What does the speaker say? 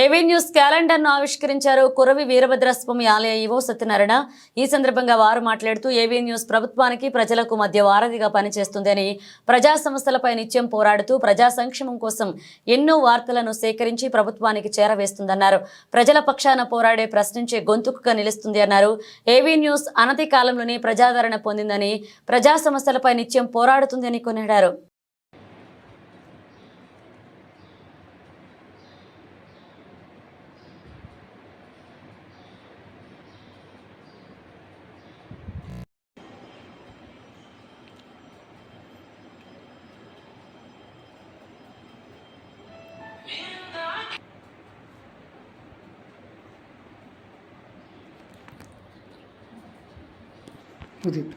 AV news క్యాలెండర్ను ఆవిష్కరించారు కురవి వీరభద్రస్వామి ఆలయ EO Satyanarayana. ఈ సందర్భంగా వారు మాట్లాడుతూ ఏవీ న్యూస్ ప్రభుత్వానికి ప్రజలకు మధ్య వారధిగా పనిచేస్తుందని ప్రజా సమస్యలపై నిత్యం పోరాడుతూ ప్రజా సంక్షేమం కోసం ఎన్నో వార్తలను సేకరించి ప్రభుత్వానికి చేరవేస్తుందన్నారు. ప్రజల పక్షాన పోరాడే ప్రశ్నించే గొంతుకుగా నిలుస్తుంది అన్నారు. ఏవీ న్యూస్ అనతి కాలంలోనే ప్రజాదరణ పొందిందని ప్రజా సమస్యలపై నిత్యం పోరాడుతుందని కొనియాడారు. ഉദിപ്പ്